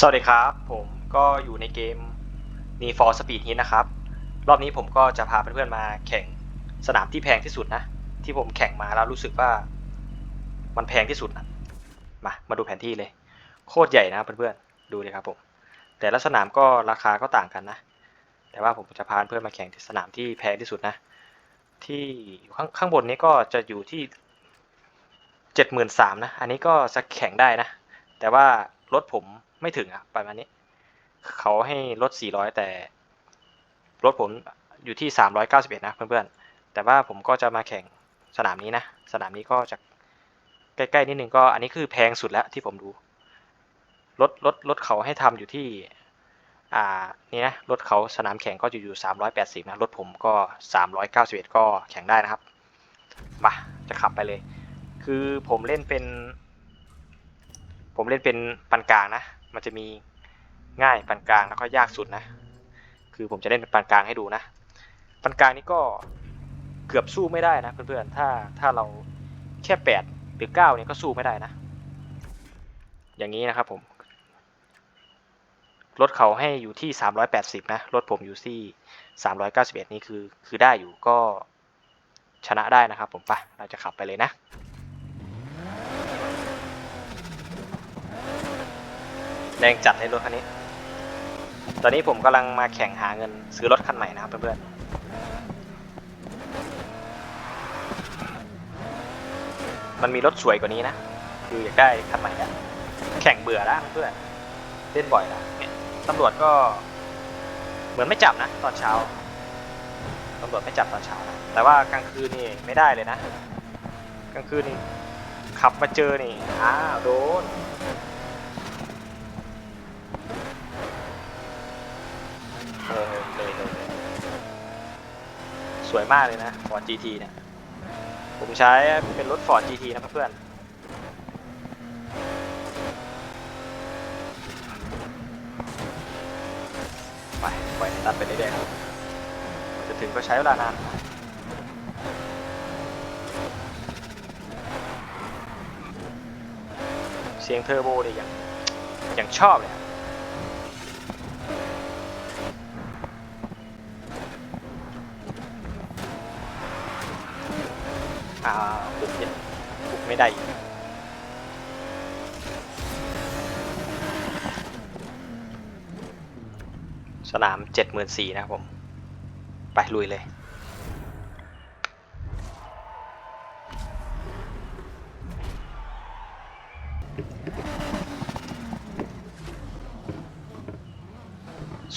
สวัสดีครับ ผมก็อยู่ในเกม Need for Speed Heat นะครับ รอบนี้ผมก็จะพาเพื่อนๆมาแข่งสนามที่แพงที่สุดนะ ที่ผมแข่งมาแล้วรู้สึกว่า มันแพงที่สุดนะมา มาดูแผนที่เลย โคตรใหญ่นะเพื่อนๆ ดูเลยครับผม แต่ละสนามก็ราคาก็ต่างกันนะ แต่ว่าผมจะพาเพื่อนมาแข่งที่สนามที่แพงที่สุดนะ ที่ข้างข้างบนนี้ก็จะอยู่ที่เจ็ดหมื่นสามนะ อันนี้ก็จะแข่งได้นะ แต่ว่ารถผม ไม่ถึงอะประมาณนี้ เขาให้รถ400 แต่รถผมอยู่ที่ 391 นะเพื่อนๆ แต่ว่าผมก็จะมาแข่งสนามนี้นะ สนามนี้ก็จะใกล้ๆนิดนึงก็อันนี้คือแพงสุดแล้วที่ผมดูรถรถรถเขาให้ทำอยู่ที่ อ่า นี่นะ รถเขาสนามแข่งก็จะอยู่ 380 นะ รถผมก็ 391 ก็แข่งได้นะครับ มา จะขับไปเลย คือผมเล่นเป็น ผมเล่นเป็นปานกลางนะ มันจะมีง่ายปานกลางแล้วก็ยากสุดนะ คือผมจะเล่นเป็นปานกลางให้ดูนะปานกลางนี่ก็เกือบสู้ไม่ได้นะเพื่อนๆถ้าถ้าเราแค่แปดหรือเก้าเนี่ยก็สู้ไม่ได้นะ อย่างนี้นะครับผมรถเขาให้อยู่ที่ 380 นะ รถผมอยู่ที่ 391 นี่คือ คือได้อยู่ก็ชนะได้นะครับผมปะเราจะขับไปเลยนะ รงจัดในรถคันนี้ ตอนนี้ผมกำลังมาแข่งหาเงินซื้อรถคันใหม่นะครับเพื่อนๆ มันมีรถสวยกว่านี้นะ คืออยากได้คันใหม่แล้วแข่งเบื่อแล้วเพื่อนเล่นบ่อยแล้วตำรวจก็เหมือนไม่จับนะตอนเช้าตำรวจไม่จับตอนเช้านะแต่ว่ากลางคืนนี่ไม่ได้เลยนะ กลางคืนนี่ขับมาเจอนี่อ้าวโดน เออเลยเลยเลย สวยมากเลยนะ Ford GT เนี่ย ผมใช้เป็นรถ Ford GT นะเพื่อนไปปล่อยตัดไปเรื่อยๆครับจะถึงก็ใช้เวลานานเสียงเทอร์โบเนี่ยอย่างอย่างชอบเลยครับ อ่าบุกเนี่ยบุกไม่ได้สนามเจ็ดหมื่นสี่นะครับผม ไปลุยเลย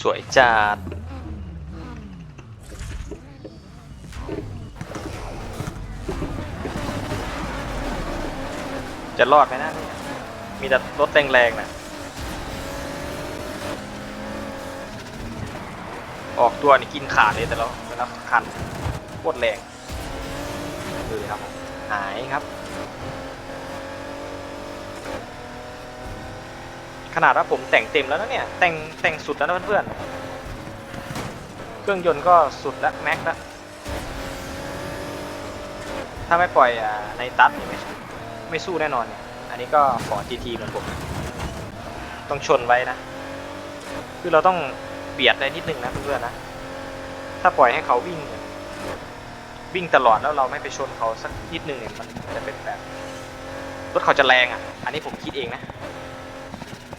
สวยจัด จะรอดไหมนะเนี่ยมีแต่รถแรงๆนะออกตัวนี่กินขาดเลยแต่ละแต่ละคันโคตรแรงดูดิครับหายครับ ขนาดว่าผมแต่งเต็มแล้วนะเนี่ย แต่งแต่งสุดแล้วนะเพื่อนๆ เครื่องยนต์ก็สุดแล้วแม็กแล้วถ้าไม่ปล่อยอในตัดนี่ไม่ ไม่สู้แน่นอนเนี่ยอันนี้ก็ขอ GT เหมือนผม ต้องชนไว้นะ คือเราต้องเบียดได้นิดนึงนะเพื่อนๆนะ ถ้าปล่อยให้เขาวิ่ง วิ่งตลอดแล้วเราไม่ไปชนเขาสักนิดนึงเนี่ยมันจะเป็นแบบรถเขาจะแรงอะ อันนี้ผมคิดเองนะ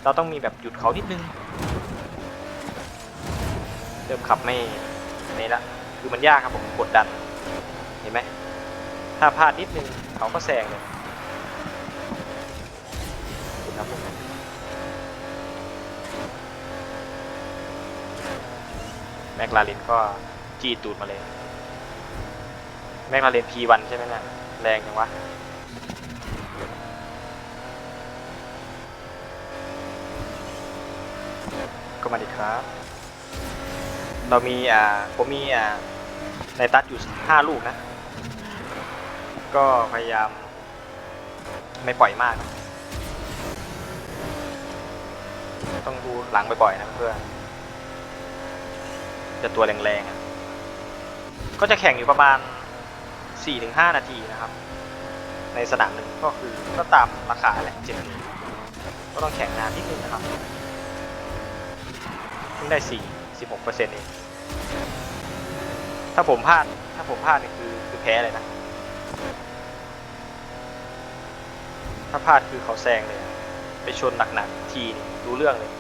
เราต้องมีแบบหยุดเขานิดนึง เริ่มขับไม่นี่ละ คือมันยากครับผมกดดัน เห็นไหมถ้าพลาดนิดนึงเขาก็แซงเลย แมคลาเรนก็จี้ตูดมาเลย แมคลาเรน P1 ใช่ไหมเนะี่ยแรงจังวะก็มาดีครับ เรามีอ่าผมมีอ่าในตัดอยู่ 5 ลูกนะ ก็พยายามไม่ปล่อยมากนะต้องดูหลังบ่อยๆนะเพื่อน จะตัวแรงๆอะก็จะแข่งอยู่ประมาณ 4-5 นาทีนะครับ ในสนามหนึ่งก็คือก็ตามราคาแหละเจ็ดนีก็ต้องแข่งนานนิดนึงนะครับเพิ่งได้สี่สิบหกเปอร์เซ็นต์เองถ้าผมพลาดถ้าผมพลาดนี่คือคือแพ้เลยนะ ถ้าพลาดคือเขาแซงเลย ไปชนหนักๆทีนี่รู้เรื่องเลย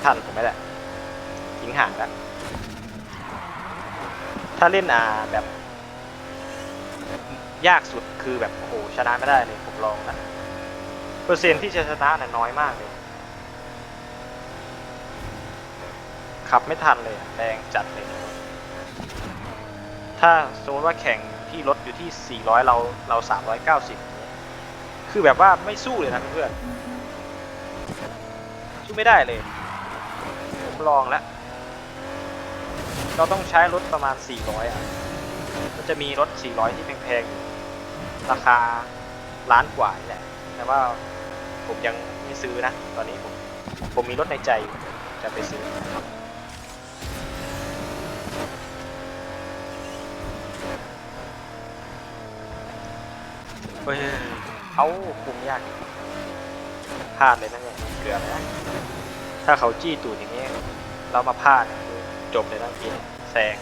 ไม่ทันผมไม่แหละทิ้งห่างแล้วถ้าเล่นอ่าแบบ ยากสุดคือแบบโอ้โหชนะไม่ได้เลยผมลองนะเปอร์เซ็นต์ที่จะชนะน่ะน้อยมากเลยขับไม่ทันเลยแรงจัดเลย ถ้าสมมติว่าแข่งที่รถอยู่ที่ 400 เราเรา 390 คือแบบว่าไม่สู้เลยนะเพื่อน สู้ไม่ได้เลย ลองแล้ว เราต้องใช้รถประมาณ 400 อะมันจะมีรถ 400 ที่แพงๆ ราคาล้านกว่านี่แหละ แต่ว่าผมยังไม่ซื้อนะ ตอนนี้ผม ผมมีรถในใจจะไปซื้อครับเฮ้ยเอาคุมยากพลาดเลยนะเนี่ยเกือบนะ ถ้าเขาจี้ตูดอย่างนี้ เรามาพลาดจบเลยนะกินแซง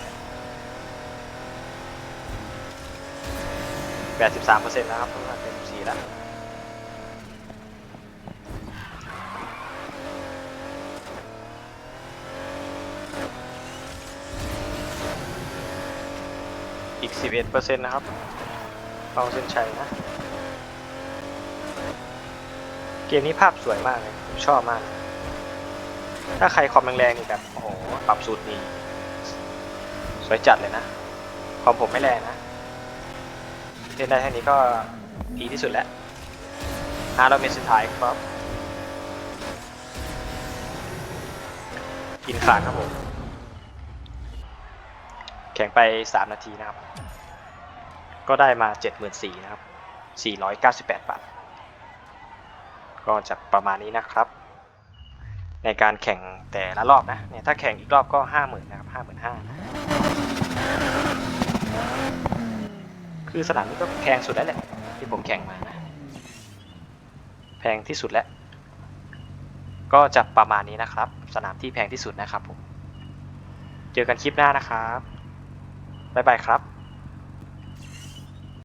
แปดสิบสามเปอร์เซ็นต์แล้วครับเพิ่งมาเป็นสี่แล้วอีกสิบเอ็ดเปอร์เซ็นต์นะครับเข้าเส้นชัยนะ เกมนี้ภาพสวยมากเลย ชอบมาก ถ้าใครคอมแรงๆนี่แบบโอ้โหปรับสูตรนี้สวยจัดเลยนะคอมผมไม่แรงนะเล่นได้แค่นี้ก็ดีที่สุดแล้วฮาเราเมนสุดท้ายครับ กินขาดครับผม แข่งไป 3 นาทีนะครับ ก็ได้มา 74,000นะครับ 498 บาท ก็จะประมาณนี้นะครับ ในการแข่งแต่ละรอบนะเนี่ยถ้าแข่งอีกรอบก็50,000นนะครับ55,000คือสนามนี้ก็แพงสุดแล้วแหละที่ผมแข่งมานะแพงที่สุดแล้ว ก็จะประมาณนี้นะครับ สนามที่แพงที่สุดนะครับผม เจอกันคลิปหน้านะครับ บ๊ายบายครับ